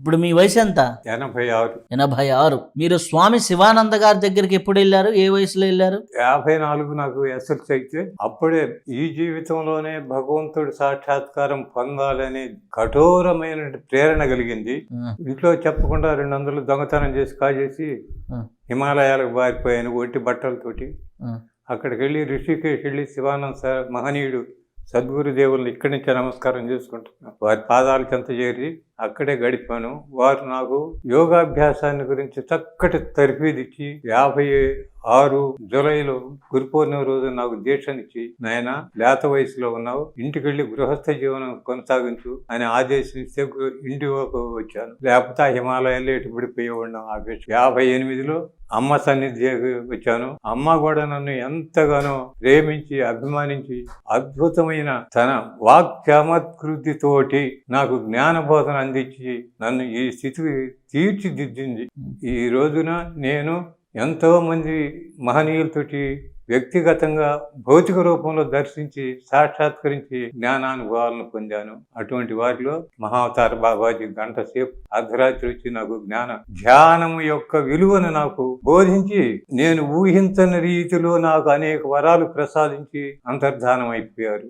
ఇప్పుడు మీ వయసు ఎంత? ఎనభై ఆరు. ఎనభై ఆరు. మీరు స్వామి శివానంద గారి దగ్గరికి ఎప్పుడు వెళ్ళారు? ఏ వయసులో వెళ్ళారు? యాభై నాలుగు నాకు ఎస్ఎల్సి అయితే అప్పుడే ఈ జీవితంలోనే భగవంతుడి సాక్షాత్కారం పొందాలని కఠోరమైన ప్రేరణ కలిగింది. ఇంట్లో చెప్పకుండా రెండు వందలు దొంగతనం చేసి కాజేసి. హిమాలయాలకు బారిపోయాను ఒట్టి బట్టలతోటి. అక్కడికి వెళ్ళి ఋషికేశ్ వెళ్ళి శివానంద సార్ మహనీయుడు సద్గురు దేవుల్ని ఇక్కడి నుంచే నమస్కారం చేసుకుంటున్నాను వారి పాదాల చెంత చేరి అక్కడే గడిపాను. వారు నాకు యోగాభ్యాసాన్ని గురించి చక్కటి తర్ఫీదిచ్చి యాభై ఆరు జూలైలో గురు పౌర్ణమి రోజు నాకు దీక్షనిచ్చి నాయన లేత వయసులో ఉన్నావు ఇంటికి వెళ్ళి గృహస్థ జీవనం కొనసాగించు అని ఆదేశిస్తే ఇంటి వచ్చాను. లేకపోతే హిమాలయాల్లో ఎటు పడిపోయి ఉన్నాం యాభై ఎనిమిదిలో అమ్మ సన్నిధి వచ్చాను. అమ్మ కూడా నన్ను ఎంతగానో ప్రేమించి అభిమానించి అద్భుతమైన తన వాక్ చమత్కృతితోటి నాకు జ్ఞానబోధన అందించి నన్ను ఈ స్థితికి తీర్చిదిద్దింది. ఈ రోజున నేను ఎంతో మంది మహనీయులతోటి వ్యక్తిగతంగా భౌతిక రూపంలో దర్శించి సాక్షాత్కరించి జ్ఞానానుభవాలను పొందాను. అటువంటి వారిలో మహావతార బాబాజీ గంట సేపు అర్ధరాత్రి వచ్చి నాకు జ్ఞానం ధ్యానం యొక్క విలువను నాకు బోధించి నేను ఊహించని రీతిలో నాకు అనేక వరాలు ప్రసాదించి అంతర్ధానం అయిపోయారు